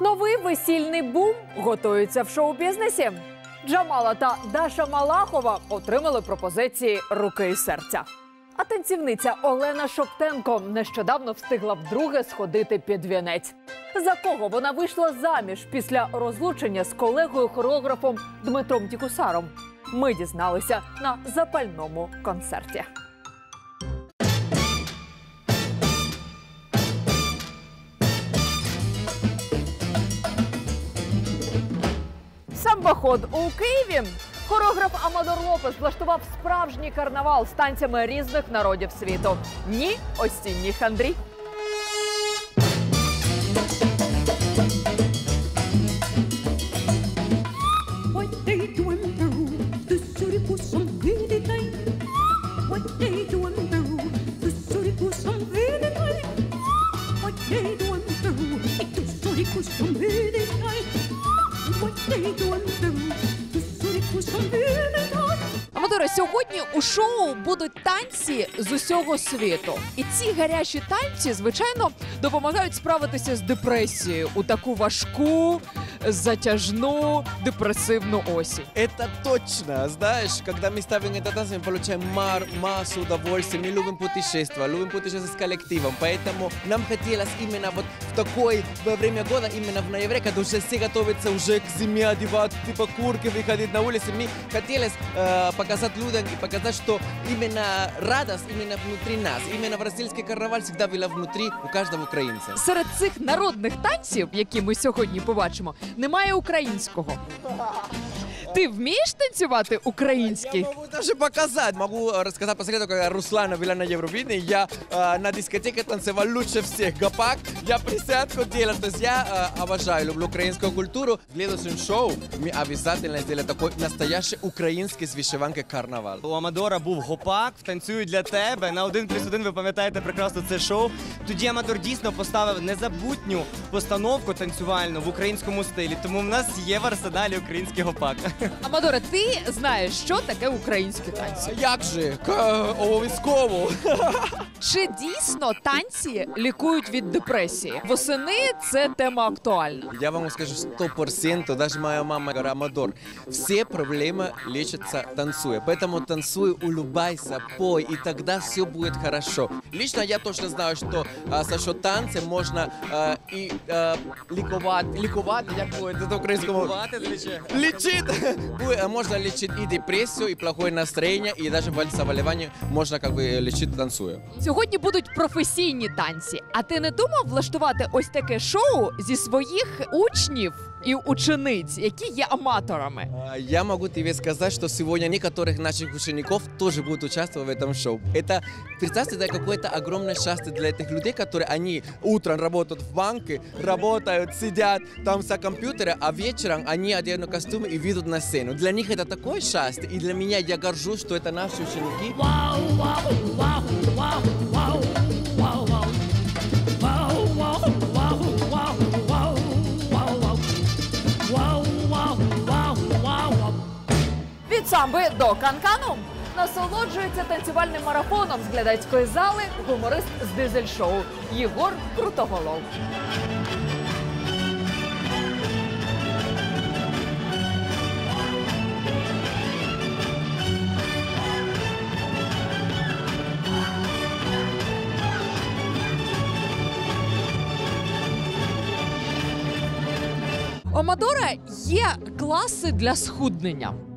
Новий весільний бум готується в шоу-бізнесі. Джамала та Даша Малахова отримали пропозиції руки і серця. А танцівниця Олена Шоптенко нещодавно встигла вдруге сходити під вінець. За кого вона вийшла заміж після розлучення з колегою хореографом Дмитром Дікусаром? Ми дізналися на запальному концерті. Самбоход у Києві. Хореограф Амадор Лопес влаштував справжній карнавал з танцями різних народів світу. Ні, осінніх хандрі. Сьогодні у шоу будуть танці з усього світу. І ці гарячі танці, звичайно, допомагають справитися з депресією у таку важку, затяжну, депресивну осінь. Это точно. Знаешь, когда мы ставим этот танец, мы получаем мар- массу удовольствия. Мы любим путешествовать, любим путешествовать с коллективом. Поэтому нам хотелось именно вот в такое во время года, именно в ноябре, когда уже все готовятся уже к зиме, одевать типа курки, выходить на улицу. Мы хотелось э, показать людям и показать, что именно радость именно внутри нас. Именно бразильский карнавал всегда была внутри у каждого украинца. Серед цих народних танців, які ми сьогодні побачимо, немає українського. Ти вмієш танцювати український? Я могу даже показать. Могу э, рассказать по секрету, когда Руслана была на Евровидении, я э, на дискотеке танцевал лучше всех. Гопак, я присядку делал. То есть я э, обожаю, люблю украинскую культуру. В следующем шоу мы обязательно сделаем такой настоящий украинский с вышиванкой карнавал. У Амадора був гопак, танцюють для тебе. На один плюс один ви пам'ятаєте прекрасно це шоу. Тоді Амадор дійсно поставив незабутню постановку танцювальну в українському стилі. Тому в нас є в арсеналі український гопак. Амадоре, ти знаєш, що таке українські танці? Як же? К- Обов'язково. Чи дійсно танці лікують від депресії? Восени це тема актуальна. Я вам скажу сто процентов, даже моя мама говорит, Амадор, все проблемы лечатся танцуя. Поэтому танцуй, улыбайся, пой, и тогда все будет хорошо. Лично я точно знаю, что а, за счет танца можно а, и а, ликовать, ликовать, як буде це українському? Лечит! Бу- а, Можно лечить и депрессию, и плохое настроение, и даже заболевание можно как бы лечить танцуя. Сьогодні будуть професійні танці. А ти не думав влаштувати ось таке шоу зі своїх учнів і учениць, які є аматорами? А, Я могу тебе сказать, что сегодня некоторых наших учеников тоже будут участвовать в этом шоу. Это, представьте, это какое-то огромное счастье для этих людей, которые они утром работают в банке, работают, сидят там за компьютером, а вечером они оденут костюмы и выйдут на сцену. Для них это такое счастье, и для меня я горжусь, что это наши ученики. Від Самби до канкану насолоджується танцювальним марафоном з глядацької зали гуморист з дизель-шоу Єгор Крутоголов. У Амадора є класи для схуднення.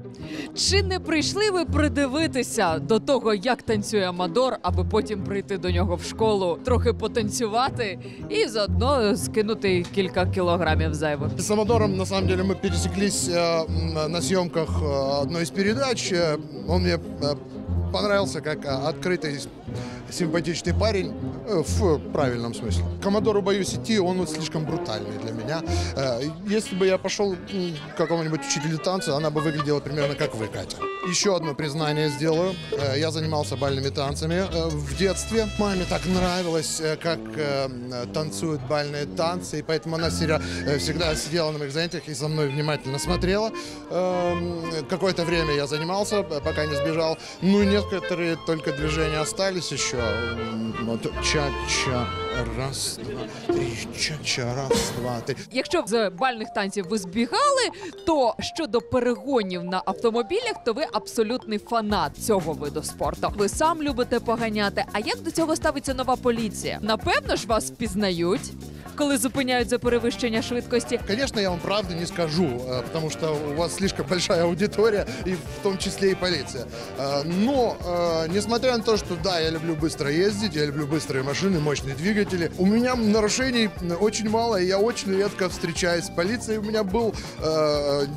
Чи не прийшли ви придивитися до того, як танцює Амадор, аби потім прийти до нього в школу, трохи потанцювати і заодно скинути кілька кілограмів зайвих? С Амадором, на самом деле, мы пересеклись э, м, на съемках э, одной из передач. Э, Он мне э, понравился как э, открытый, симпатичный парень э, в правильном смысле. К Амадору боюсь идти, он вот слишком брутальный для меня. Э, Если бы я пошел к какому-нибудь учителю танца, она бы выглядела примерно как вы, Катя. Еще одно признание сделаю. Э, Я занимался бальными танцами в детстве. Маме так нравилось, как танцуют бальные танцы, и поэтому она всегда, сидела на моих занятиях и за мной внимательно смотрела. Эм, Какое-то время я занимался, пока не сбежал. Ну и некоторые только движения остались еще. Ча-ча, Раз, два, три, ча-ча, раз, два, три. Якщо з бальних танців ви збігали, то щодо перегонів на автомобілях, то ви абсолютний фанат цього виду спорту. Ви сам любите поганяти. А як до цього ставиться нова поліція? Напевно ж вас впізнають, коли зупиняють за перевищення швидкості. Конечно, я вам правду не скажу, э, потому что у вас слишком большая аудитория, и в том числе и полиция. Э, Но, э, несмотря на то, что да, я люблю быстро ездить, я люблю быстрые машины, мощные двигатели, у меня нарушений очень мало, и я очень редко встречаюсь с полицией. У меня был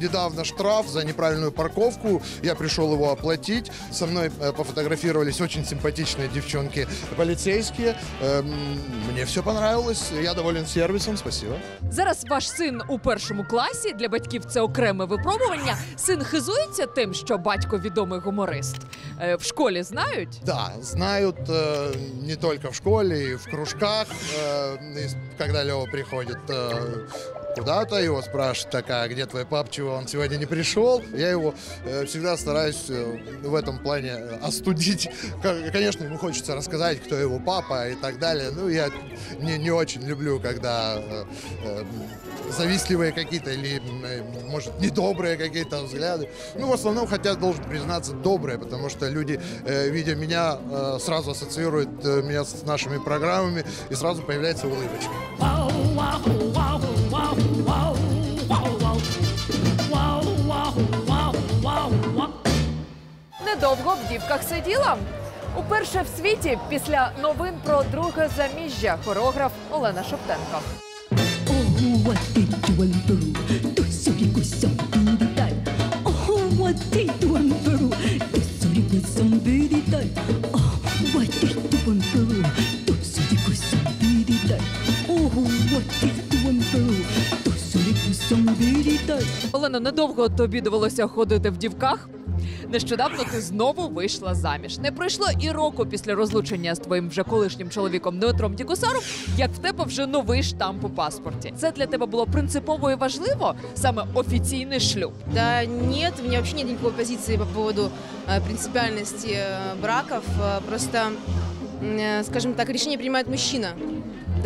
недавно штраф за неправильную парковку, я пришел его оплатить, со мной пофотографировались очень симпатичные девчонки полицейские, Эм, мне все понравилось, я доволен сервисом, спасибо. Зараз ваш син у першому класі для батьків це окреме випробування. Син хизується тим, що батько відомий гуморист. Е, в школі знають. Да, знают э, не только в школе, и в кружках. Э, и с- когда Лева приходит э, куда-то, его спрашивают, так, а где твой пап, чего он сегодня не пришел? Я его э, всегда стараюсь э, в этом плане э, остудить. Ко- Конечно, ему хочется рассказать, кто его папа и так далее. Ну, я не, не очень люблю, когда э, э, завистливые какие-то или, э, может, недобрые какие-то взгляды. Ну, в основном, хотя должен признаться, добрые, потому что люди, э, видя меня, э, сразу ассоциируют э, меня с нашими программами, и сразу появляется улыбочка. Wow, wow, wow, Недовго в дівках сиділа. Уперше в світі після новин про друге заміжжя хореограф Олена. Oh. Oh. Oh. Oh, sombiditai. Олено, недовго тобі довелося ходити в дівках. Нещодавно ти знову вийшла заміж. Не пройшло і року після розлучення з твоїм вже колишнім чоловіком Дмитром Дікосаром, як в тебе вже новий штамп у паспорті. Це для тебе було принципово і важливо саме офіційний шлюб. Да нет, у меня вообще нет никакой позиции по поводу э, принципиальности э, браков. Э, Просто, м, э, скажем так, решение принимает мужчина.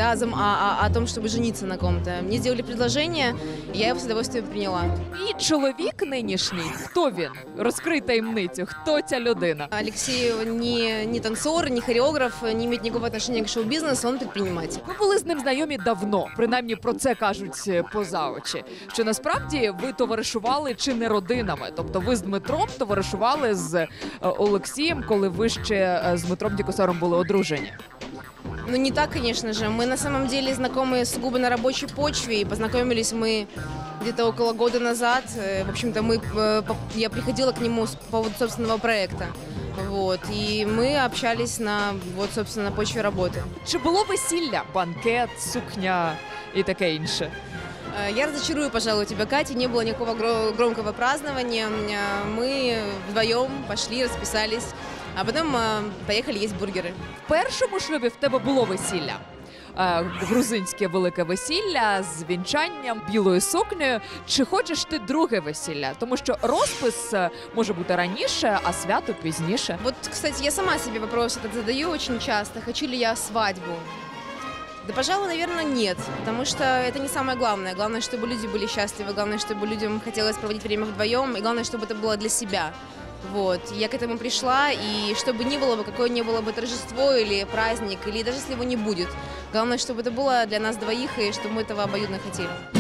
Да, зам- а- а- о том, чтобы жениться на ком-то. Мне сделали предложение, и я его с удовольствием приняла. І чоловік нинішній, хто він? Розкрий таємницю, хто ця людина? Алексей не, не танцор, не хореограф, не имеет никакого отношения к шоу-бизнесу, он предприниматель. Ви були з ним знайомі давно, принаймні про це кажуть е, поза очі. Що насправді ви товаришували чи не родинами? Тобто ви з Дмитром товаришували з е, Олексієм, коли ви ще е, з Дмитром Дікосаром були одружені. Ну, не так, конечно же. Мы на самом деле знакомы сугубо на рабочей почве, и познакомились мы где-то около года назад. Э, В общем-то, мы, э, по- я приходила к нему с по поводу собственного проекта. Вот, и мы общались на, вот, собственно, на почве работы. Чи було весілля, банкет, сукня і таке інше? Э, Я разочарую, пожалуй, тебя, Катя. Не было никакого гро- громкого празднования. Э, Мы вдвоем пошли, расписались, а потом э, поехали есть бургеры. В першому шлюбі в тебе було весілля. Е, Грузинське велике весілля з вінчанням білою сукнею. Чи хочеш ти друге весілля? Тому що розпис е, може бути раніше, а свято пізніше. Вот, кстати, я сама себе вопрос этот задаю очень часто. Хочу ли я свадьбу? Да, пожалуй, наверное, нет. Потому что это не самое главное. Главное, чтобы люди были счастливы. Главное, чтобы людям хотелось проводить время вдвоем. И главное, чтобы это было для себя. Вот. Я к этому пришла, и чтобы ни было бы, какое ни было бы торжество или праздник, или даже если его не будет. Главное, чтобы это было для нас двоих, и чтобы мы этого обоюдно хотели.